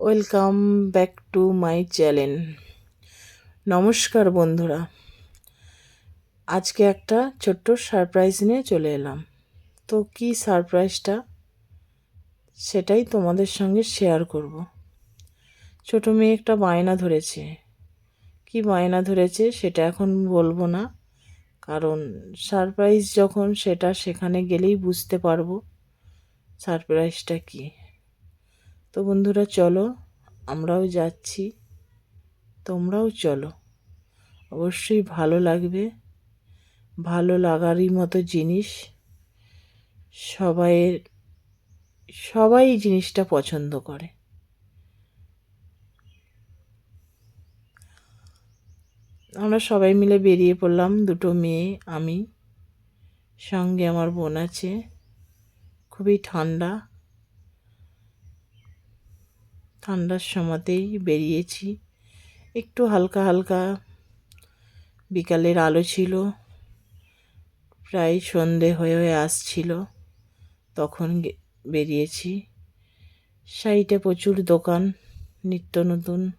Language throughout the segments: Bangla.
Welcome back to my channel. নমস্কার বন্ধুরা। আজকে একটা ছোট্ট সারপ্রাইজ নিয়ে চলে এলাম। তো কি সারপ্রাইজটা? সেটাই তোমাদের সঙ্গে শেয়ার করব। ছোট মেয়ে একটা বায়না ধরেছে। কি বায়না ধরেছে সেটা এখন বলব না। কারণ সারপ্রাইজ যখন সেটা সেখানে গেলেই বুঝতে পারব। সারপ্রাইজটা কী? তো বন্ধুরা চলো, আমরাও যাচ্ছি। তোমরাও চলো। অবশ্যই ভালো লাগবে। ভালো লাগারই মতো জিনিস। সবাইয়ের, সবাই জিনিসটা পছন্দ করে। আমরা সবাই মিলে বেরিয়ে পড়লাম, দুটো মেয়ে, আমি, সঙ্গে আমার বোন আছে। খুবই ঠান্ডা। ঠান্ডার সময়তেই বেরিয়েছি। একটু হালকা হালকা বিকালের আলো ছিল। প্রায় সন্ধে হয়ে হয়ে আসছিল। তখন বেরিয়েছি। সাইডে প্রচুর দোকান, নিত্য নতুন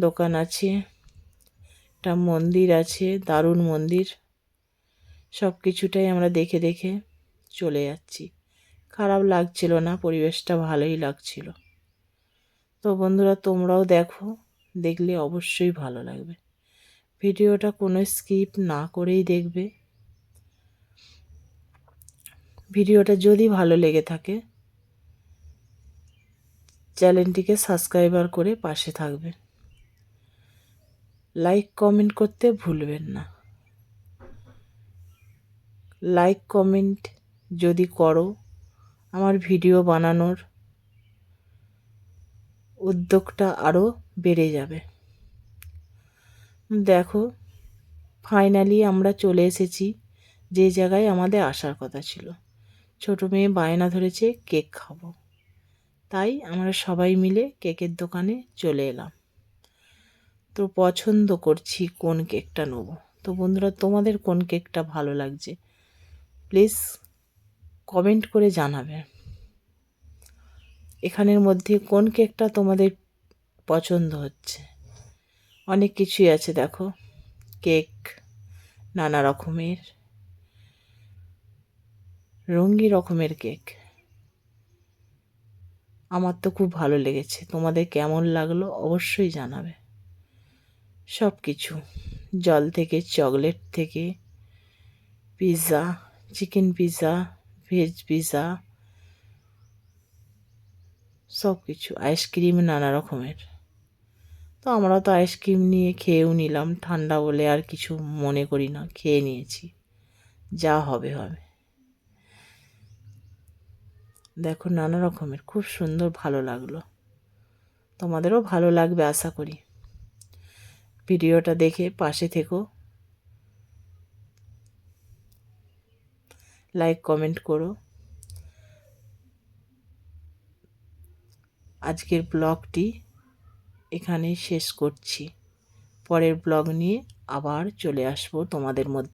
দোকান আছে। একটা মন্দির আছে, দারুণ মন্দির। সব কিছুটাই আমরা দেখে দেখে চলে যাচ্ছি। খারাপ লাগছিল না, পরিবেশটা ভালোই লাগছিল। তো বন্ধুরা, তোমরাও দেখো, দেখলে অবশ্যই ভালো লাগবে। ভিডিওটা কোনো স্কিপ না করেই দেখবে। ভিডিওটা যদি ভালো লেগে থাকে, চ্যানেলটিকে সাবস্ক্রাইবার করে পাশে থাকবে। লাইক, কমেন্ট করতে ভুলবেন না। লাইক, কমেন্ট যদি করো, আমার ভিডিও বানানোর উদ্যোগটা আরও বেড়ে যাবে। দেখো ফাইনালি আমরা চলে এসেছি যে জায়গায় আমাদের আসার কথা ছিল। ছোট মেয়ে বায়না ধরেছে, কেক খাব। তাই আমরা সবাই মিলে কেকের দোকানে চলে এলাম। তো পছন্দ করছি কোন কেকটা নেব? তো বন্ধুরা, তোমাদের কোন কেকটা ভালো লাগছে? প্লিজ কমেন্ট করে জানাবে। এখানের মধ্যে কোন কেকটা তোমাদের পছন্দ হচ্ছে? অনেক কিছুই আছে, দেখো। কেক নানা রকমের। রঙ্গি রকমের কেক। আমার তো খুব ভালো লেগেছে। তোমাদের কেমন লাগল অবশ্যই জানাবে। সব কিছু জল থেকে, চকলেট থেকে, pizza, chicken pizza, veg pizza সব কিছু আইসক্রিম নানা রকমের। তো আমরা তো আইসক্রিম নিয়ে খেয়েও নিলাম, ঠান্ডা বলে আর কিছু মনে করি না, খেয়ে নিয়েছি। যা হবে হবে। দেখো নানা রকমের, খুব সুন্দর ভালো লাগল। তোমাদেরও ভালো লাগবে আশা করি। ভিডিওটা দেখে পাশে থেকো। লাইক কমেন্ট করো। আজকের ব্লগটি এখানে শেষ করছি। পরের ব্লগ নিয়ে আবার চলে আসব তোমাদের মধ্যে।